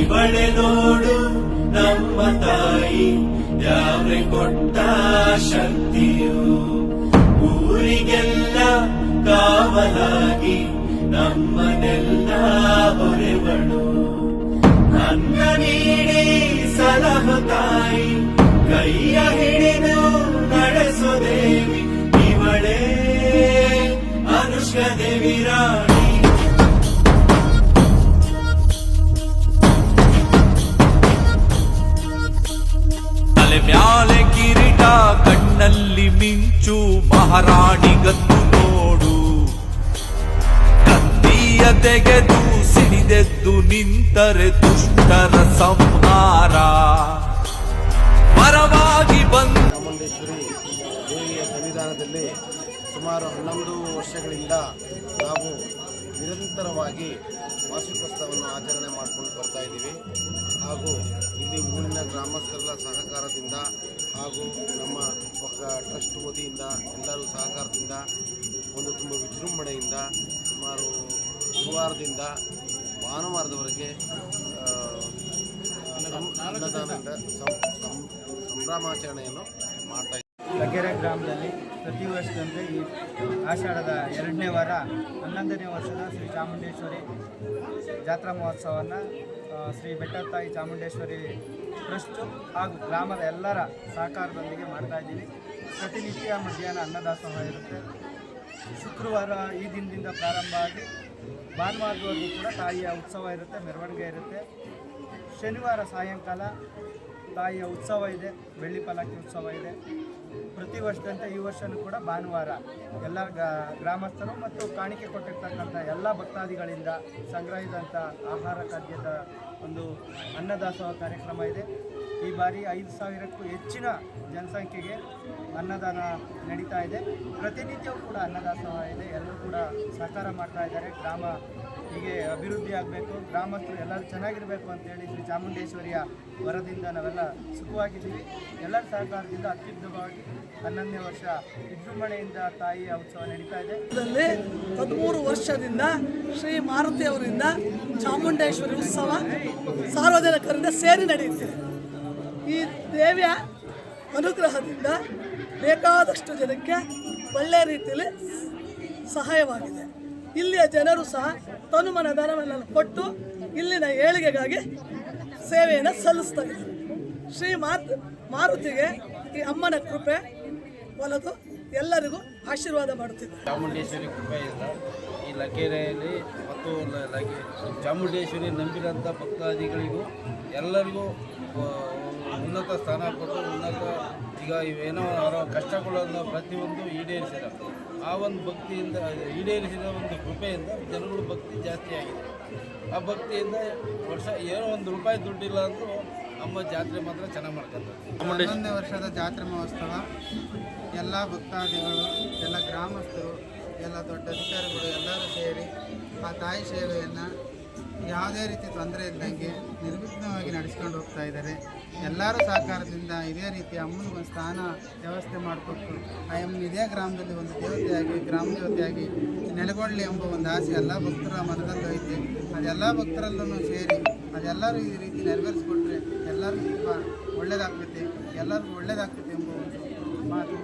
ಇವಳೆ ನಮ್ಮ ತಾಯಿ ಯಾವ್ರೆ ಕೊಟ್ಟ ಶಕ್ತಿಯು. ಊರಿಗೆಲ್ಲ ಕಾವಲಾಗಿ ನಮ್ಮನೆಲ್ಲ ಹೊರೆವಳು. ನನ್ನ ನೀಡಿ ಸಲಹು ಮಿಂಚು ಮಹಾರಾಣಿಗತ್ತು ನೋಡು. ಕತ್ತಿಯ ತೆಗೆದು ಸಿಡಿದೆದ್ದು ನಿಂತರೆ ದುಷ್ಟರ ಸಂಹಾರ. ಪರವಾಗಿ ಬಂದ ದೇವಿಯ ಸನ್ನಿಧಾನದಲ್ಲಿ ಸುಮಾರು ಹನ್ನೊಂದು ವರ್ಷಗಳಿಂದ ನಾವು ನಿರಂತರವಾಗಿ ವಾರ್ಷಿಕೋತ್ಸವವನ್ನು ಆಚರಣೆ ಮಾಡಿಕೊಂಡು ಬರ್ತಾ ಇದ್ದೀವಿ. ಹಾಗೂ ಇಲ್ಲಿ ಊರಿನ ಗ್ರಾಮಸ್ಥರ ಸಹಕಾರದಿಂದ ಹಾಗೂ ನಮ್ಮ ಟ್ರಸ್ಟ್ ವತಿಯಿಂದ ಎಲ್ಲರೂ ಸಹಕಾರದಿಂದ ಒಂದು ತುಂಬ ವಿಜೃಂಭಣೆಯಿಂದ ಸುಮಾರು ಗುರುವಾರದಿಂದ ಭಾನುವಾರದವರೆಗೆ ಸಂಭ್ರಮಾಚರಣೆಯನ್ನು ಮಾಡ್ತಾ ಲಗ್ಗೆರೆ ಗ್ರಾಮದಲ್ಲಿ ಪ್ರತಿ ವರ್ಷದಂತೆ ಈ ಆಷಾಢದ ಎರಡನೇ ವಾರ, ಹನ್ನೊಂದನೇ ವರ್ಷದ ಶ್ರೀ ಚಾಮುಂಡೇಶ್ವರಿ ಜಾತ್ರಾ ಮಹೋತ್ಸವವನ್ನು ಶ್ರೀ ಬೆಟ್ಟತಾಯಿ ಚಾಮುಂಡೇಶ್ವರಿ ಟ್ರಸ್ಟು ಹಾಗೂ ಗ್ರಾಮದ ಎಲ್ಲರ ಸಹಕಾರದೊಂದಿಗೆ ಮಾಡ್ತಾ ಇದ್ದೀನಿ ಪ್ರತಿನಿತ್ಯ ಮಧ್ಯಾಹ್ನ ಅನ್ನದಾಸೋಹ ಇರುತ್ತೆ. ಶುಕ್ರವಾರ ಈ ದಿನದಿಂದ ಪ್ರಾರಂಭ ಆಗಿ ಭಾನುವಾರದವರೆಗೂ ಕೂಡ ತಾಯಿಯ ಉತ್ಸವ ಇರುತ್ತೆ, ಮೆರವಣಿಗೆ ಇರುತ್ತೆ. ಶನಿವಾರ ಸಾಯಂಕಾಲ ತಾಯಿಯ ಉತ್ಸವ ಇದೆ, ಬೆಳ್ಳಿ ಪಲ್ಲಕ್ಕಿ ಉತ್ಸವ ಇದೆ. ಪ್ರತಿ ವರ್ಷದಂತೆ ಈ ವರ್ಷನೂ ಕೂಡ ಭಾನುವಾರ ಎಲ್ಲ ಗ್ರಾಮಸ್ಥರು ಮತ್ತು ಕಾಣಿಕೆ ಕೊಟ್ಟಿರ್ತಕ್ಕಂಥ ಎಲ್ಲ ಭಕ್ತಾದಿಗಳಿಂದ ಸಂಗ್ರಹಿಸಿದಂಥ ಆಹಾರ ಖಾದ್ಯದ ಒಂದು ಅನ್ನದಾಸೋಹ ಕಾರ್ಯಕ್ರಮ ಇದೆ. ಈ ಬಾರಿ ಐದು ಸಾವಿರಕ್ಕೂ ಹೆಚ್ಚಿನ ಜನಸಂಖ್ಯೆಗೆ ಅನ್ನದಾನ ನಡೀತಾ ಇದೆ. ಪ್ರತಿನಿತ್ಯವೂ ಕೂಡ ಅನ್ನದಾಸೋಹ ಇದೆ. ಎಲ್ಲರೂ ಕೂಡ ಸಹಕಾರ ಮಾಡ್ತಾ ಇದ್ದಾರೆ. ಗ್ರಾಮ ಹೀಗೆ ಅಭಿವೃದ್ಧಿ ಆಗಬೇಕು, ಗ್ರಾಮಸ್ಥರು ಎಲ್ಲರೂ ಚೆನ್ನಾಗಿರಬೇಕು ಅಂತೇಳಿ ಶ್ರೀ ಚಾಮುಂಡೇಶ್ವರಿಯ ವರದಿಂದ ನಾವೆಲ್ಲ ಸುಖವಾಗಿದ್ದೀವಿ. ಎಲ್ಲರ ಸಹಕಾರದಿಂದ ಅತ್ಯುತ್ತಮವಾಗಿ ಹನ್ನೊಂದನೇ ವರ್ಷ ವಿಜೃಂಭಣೆಯಿಂದ ತಾಯಿಯ ಉತ್ಸವ ನಡೀತಾ ಇದೆ. ಇದರಲ್ಲಿ ಹದಿಮೂರು ವರ್ಷದಿಂದ ಶ್ರೀ ಮಾರುತಿಯವರಿಂದ ಚಾಮುಂಡೇಶ್ವರಿ ಉತ್ಸವ ಸಾರ್ವಜನಿಕರಿಂದ ಸೇರಿ ನಡೆಯುತ್ತಿದೆ. ಈ ದೇವಿಯ ಅನುಗ್ರಹದಿಂದ ಬೇಕಾದಷ್ಟು ಜನಕ್ಕೆ ಒಳ್ಳೆಯ ರೀತಿಯಲ್ಲಿ ಸಹಾಯವಾಗಿದೆ. ಇಲ್ಲಿಯ ಜನರು ಸಹ ತನುಮನ ಧನವನ್ನು ಕೊಟ್ಟು ಇಲ್ಲಿನ ಏಳಿಗೆಗಾಗಿ ಸೇವೆಯನ್ನು ಸಲ್ಲಿಸ್ತಾರೆ. ಶ್ರೀ ಮಾತ್, ಮಾರುತಿಗೆ ಈ ಅಮ್ಮನ ಕೃಪೆ ಒಲದು ಎಲ್ಲರಿಗೂ ಆಶೀರ್ವಾದ ಮಾಡುತ್ತಿದೆ. ಚಾಮುಂಡೇಶ್ವರಿ ಕೃಪೆಯಿಂದ ಈ ಲಗ್ಗೆರೆಯಲ್ಲಿ ಮತ್ತು ಚಾಮುಂಡೇಶ್ವರಿ ನಂಬಿದಂಥ ಭಕ್ತಾದಿಗಳಿಗೂ ಎಲ್ಲರಿಗೂ ಉನ್ನತ ಸ್ಥಾನ ಕೊಟ್ಟು ಉನ್ನತ ಈಗ ಇವೇನೋ ಅವರ ಕಷ್ಟಗಳನ್ನು ಪ್ರತಿಯೊಂದು ಈಡೇರಿಸಿದ ಆ ಒಂದು ಭಕ್ತಿಯಿಂದ, ಈಡೇರಿಸಿದ ಒಂದು ಕೃಪೆಯಿಂದ ಜನಗಳು ಭಕ್ತಿ ಜಾಸ್ತಿ ಆಗಿದೆ. ಆ ಭಕ್ತಿಯಿಂದ ವರ್ಷ ಏನೋ ಒಂದು ರೂಪಾಯಿ ದುಡ್ಡಿಲ್ಲ ಅಂದರೂ ಅಮ್ಮ ಜಾತ್ರೆ ಮಾತ್ರ ಚೆನ್ನಾಗಿ ಮಾಡ್ಕೊತಾರೆ. ಹನ್ನೊಂದನೇ ವರ್ಷದ ಜಾತ್ರೆ ಮಹೋತ್ಸವ. ಎಲ್ಲ ಭಕ್ತಾದಿಗಳು, ಎಲ್ಲ ಗ್ರಾಮಸ್ಥರು, ಎಲ್ಲ ದೊಡ್ಡ ಅಧಿಕಾರಿಗಳು ಎಲ್ಲರೂ ಸೇರಿ ಆ ತಾಯಿ ಸೇವೆಯನ್ನು ಯಾವುದೇ ರೀತಿ ತೊಂದರೆ ಇದ್ದಂಗೆ ನಡೆಸ್ಕೊಂಡು ಹೋಗ್ತಾ ಇದ್ದಾರೆ. ಎಲ್ಲರ ಸಹಕಾರದಿಂದ ಇದೇ ರೀತಿ ಅಮ್ಮನಿಗೊಂದು ಸ್ಥಾನ ವ್ಯವಸ್ಥೆ ಮಾಡಿಕೊಟ್ಟು, ಆ ಅಮ್ಮನ ಇದೇ ಗ್ರಾಮದಲ್ಲಿ ಒಂದು ದೇವತೆಯಾಗಿ, ಗ್ರಾಮ ದೇವತೆಯಾಗಿ ನೆಲೆಗೊಳ್ಳಿ ಎಂಬ ಒಂದು ಆಸೆ ಎಲ್ಲ ಭಕ್ತರ ಮನದಲ್ಲೂ ಐತೆ. ಅದೆಲ್ಲ ಭಕ್ತರಲ್ಲೂ ಸೇರಿ, ಅದೆಲ್ಲರೂ ಈ ರೀತಿ ನೆರವೇರಿಸ್ಕೊಟ್ರೆ ಎಲ್ಲರಿಗೂ ತುಂಬ ಒಳ್ಳೆಯದಾಗ್ತೈತೆ ಎಲ್ಲರಿಗೂ ಒಳ್ಳೆಯದಾಗ್ತೈತೆ ಎಂಬ ಒಂದು ಮಾತು.